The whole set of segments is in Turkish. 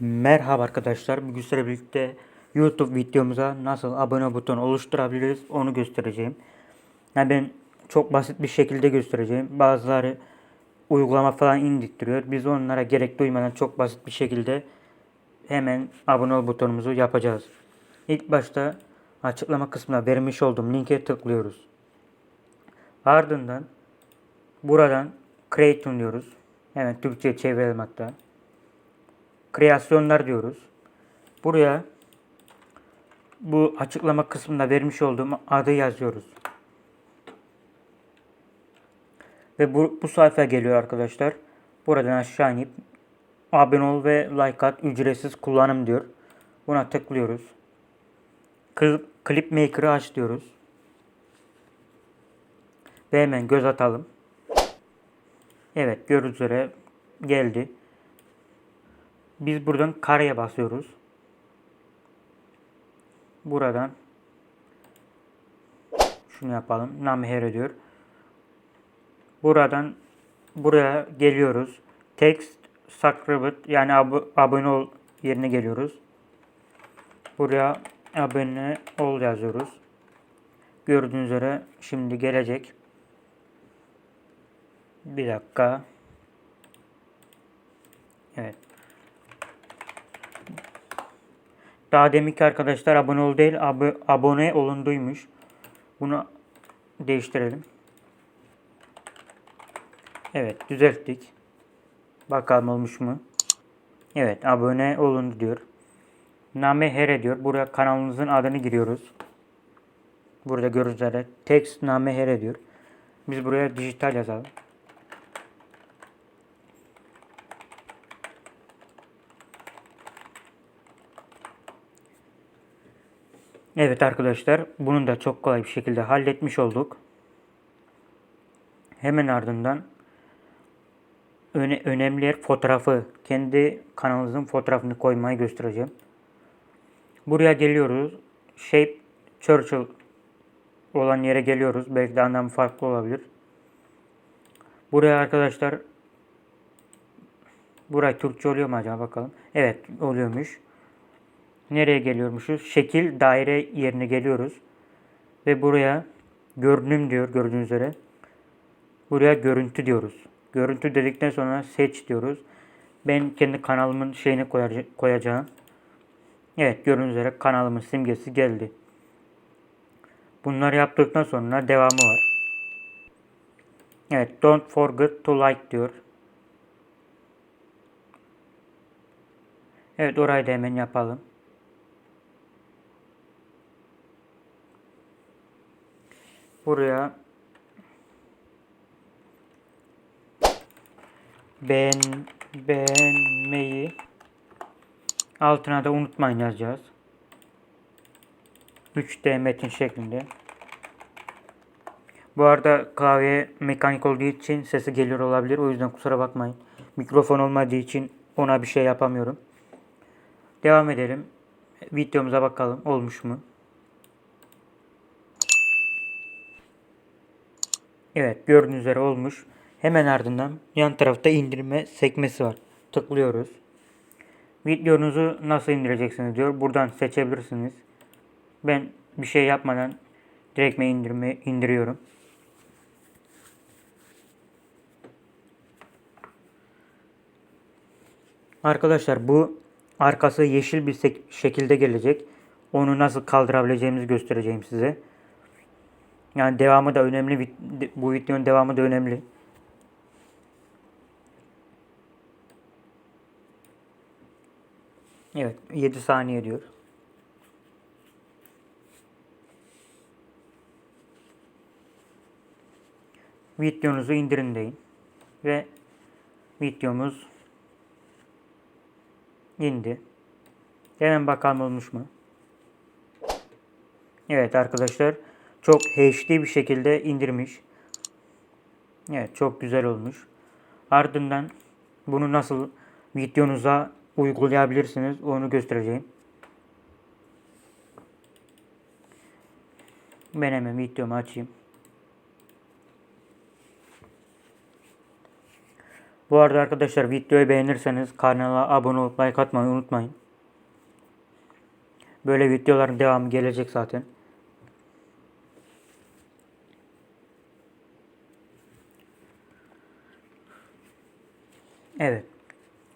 Merhaba arkadaşlar. Bugün sizlerle birlikte YouTube videomuza nasıl abone butonu oluşturabiliriz onu göstereceğim. Yani ben çok basit bir şekilde göstereceğim. Bazıları uygulama falan indirtiyor. Biz onlara gerek duymadan çok basit bir şekilde hemen abone ol butonumuzu yapacağız. İlk başta açıklama kısmına vermiş olduğum linke tıklıyoruz. Ardından buradan Create diyoruz. Hemen Türkçe çevirelim hatta kreasyonlar diyoruz. Buraya bu açıklama kısmında vermiş olduğum adı yazıyoruz. Ve bu, bu sayfa geliyor arkadaşlar. Buradan aşağı inip abone ol ve like at ücretsiz kullanım diyor. Buna tıklıyoruz. Cl- Clip Maker'ı aç diyoruz. Ve hemen göz atalım. Evet gördüğünüz üzere geldi. Biz buradan kareye basıyoruz. Buradan şunu yapalım. Namher diyor. Buradan buraya geliyoruz. Text subscribe yani ab- abone ol yerine geliyoruz. Buraya abone ol yazıyoruz. Gördüğünüz üzere şimdi gelecek. Bir dakika. Evet. Daha deminki arkadaşlar abone ol değil ab- abone olunduymuş. Bunu değiştirelim. Evet düzelttik. Bakalım olmuş mu? Evet abone olundu diyor. Name here diyor. Buraya kanalımızın adını giriyoruz. Burada görürüz text name here diyor. Biz buraya dijital yazalım. Evet arkadaşlar bunu da çok kolay bir şekilde halletmiş olduk. Hemen ardından öne, önemli yer fotoğrafı. Kendi kanalınızın fotoğrafını koymayı göstereceğim. Buraya geliyoruz. Shape Churchill olan yere geliyoruz. Belki de anlamı farklı olabilir. Buraya arkadaşlar Buraya Türkçe oluyor mu acaba bakalım. Evet oluyormuş. Nereye geliyormuşuz? Şekil daire yerine geliyoruz. Ve buraya görünüm diyor gördüğünüz üzere. Buraya görüntü diyoruz. Görüntü dedikten sonra seç diyoruz. Ben kendi kanalımın şeyini koyaca- koyacağım. Evet gördüğünüz üzere kanalımın simgesi geldi. Bunları yaptıktan sonra devamı var. Evet don't forget to like diyor. Evet orayı da hemen yapalım. Buraya beğen beğenmeyi altına da unutmayın yazacağız. 3D metin şeklinde. Bu arada klavye mekanik olduğu için sesi geliyor olabilir. O yüzden kusura bakmayın. Mikrofon olmadığı için ona bir şey yapamıyorum. Devam edelim. Videomuza bakalım. Olmuş mu? Evet gördüğünüz üzere olmuş. Hemen ardından yan tarafta indirme sekmesi var. Tıklıyoruz. Videonuzu nasıl indireceksiniz diyor. Buradan seçebilirsiniz. Ben bir şey yapmadan direkt indirme indiriyorum. Arkadaşlar bu arkası yeşil bir şekilde gelecek. Onu nasıl kaldırabileceğimizi göstereceğim size. Yani devamı da önemli. Bu videonun devamı da önemli. Evet 7 saniye diyor. Videonuzu indirin deyin. Ve videomuz indi. Hemen bakalım olmuş mu? Evet arkadaşlar çok HD bir şekilde indirmiş. Evet çok güzel olmuş. Ardından bunu nasıl videonuza uygulayabilirsiniz onu göstereceğim. Ben hemen videomu açayım. Bu arada arkadaşlar videoyu beğenirseniz kanala abone olup like atmayı unutmayın. Böyle videoların devamı gelecek zaten. Evet.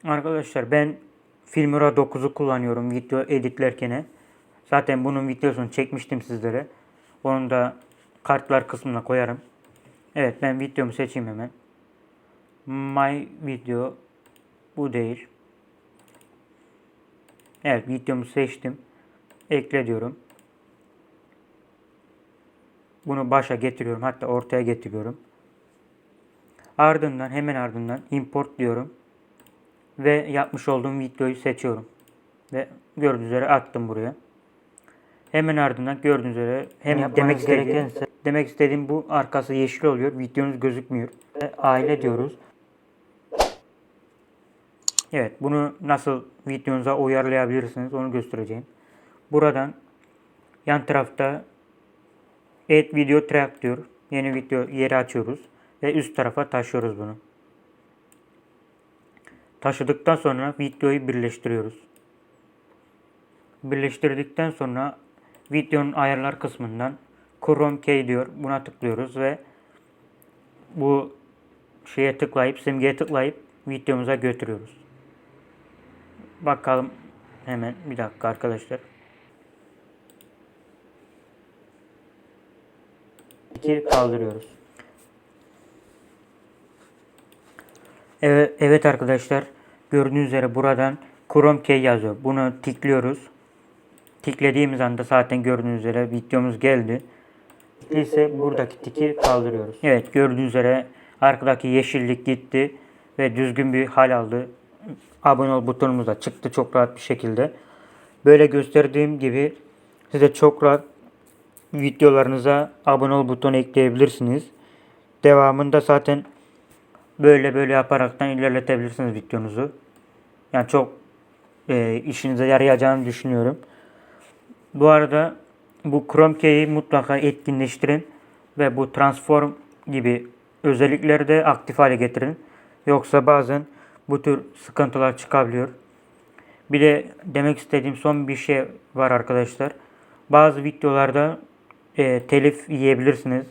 Arkadaşlar ben Filmora 9'u kullanıyorum video editlerken. Zaten bunun videosunu çekmiştim sizlere. Onu da kartlar kısmına koyarım. Evet ben videomu seçeyim hemen. My video bu değil. Evet videomu seçtim. Ekle diyorum. Bunu başa getiriyorum. Hatta ortaya getiriyorum. Ardından hemen ardından import diyorum. Ve yapmış olduğum videoyu seçiyorum. Ve gördüğünüz üzere attım buraya. Hemen ardından gördüğünüz üzere hem Yapmanız demek istediğim, gereken- demek istediğim bu arkası yeşil oluyor. Videonuz gözükmüyor. Ve aile diyoruz. Evet bunu nasıl videonuza uyarlayabilirsiniz onu göstereceğim. Buradan yan tarafta Add Video Track diyor. Yeni video yeri açıyoruz. Ve üst tarafa taşıyoruz bunu. Taşıdıktan sonra videoyu birleştiriyoruz. Birleştirdikten sonra videonun ayarlar kısmından Chrome Key diyor. Buna tıklıyoruz ve bu şeye tıklayıp simgeye tıklayıp videomuza götürüyoruz. Bakalım hemen bir dakika arkadaşlar. İki kaldırıyoruz. Evet, evet arkadaşlar gördüğünüz üzere buradan Chrome Key yazıyor. Bunu tikliyoruz. Tiklediğimiz anda zaten gördüğünüz üzere videomuz geldi. ise buradaki tiki kaldırıyoruz. Evet gördüğünüz üzere arkadaki yeşillik gitti ve düzgün bir hal aldı. Abone ol butonumuz da çıktı çok rahat bir şekilde. Böyle gösterdiğim gibi size çok rahat videolarınıza abone ol butonu ekleyebilirsiniz. Devamında zaten böyle böyle yaparaktan ilerletebilirsiniz videonuzu. Yani çok e, işinize yarayacağını düşünüyorum. Bu arada bu Chrome Key'i mutlaka etkinleştirin ve bu transform gibi özellikleri de aktif hale getirin. Yoksa bazen bu tür sıkıntılar çıkabiliyor. Bir de demek istediğim son bir şey var arkadaşlar. Bazı videolarda e, telif yiyebilirsiniz.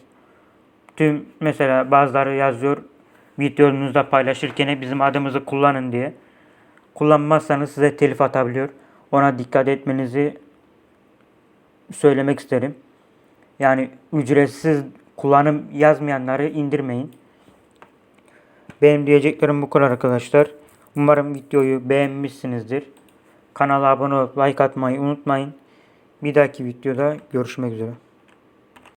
Tüm mesela bazıları yazıyor videonuzda paylaşırken bizim adımızı kullanın diye. Kullanmazsanız size telif atabiliyor. Ona dikkat etmenizi söylemek isterim. Yani ücretsiz kullanım yazmayanları indirmeyin. Benim diyeceklerim bu kadar arkadaşlar. Umarım videoyu beğenmişsinizdir. Kanala abone olup like atmayı unutmayın. Bir dahaki videoda görüşmek üzere.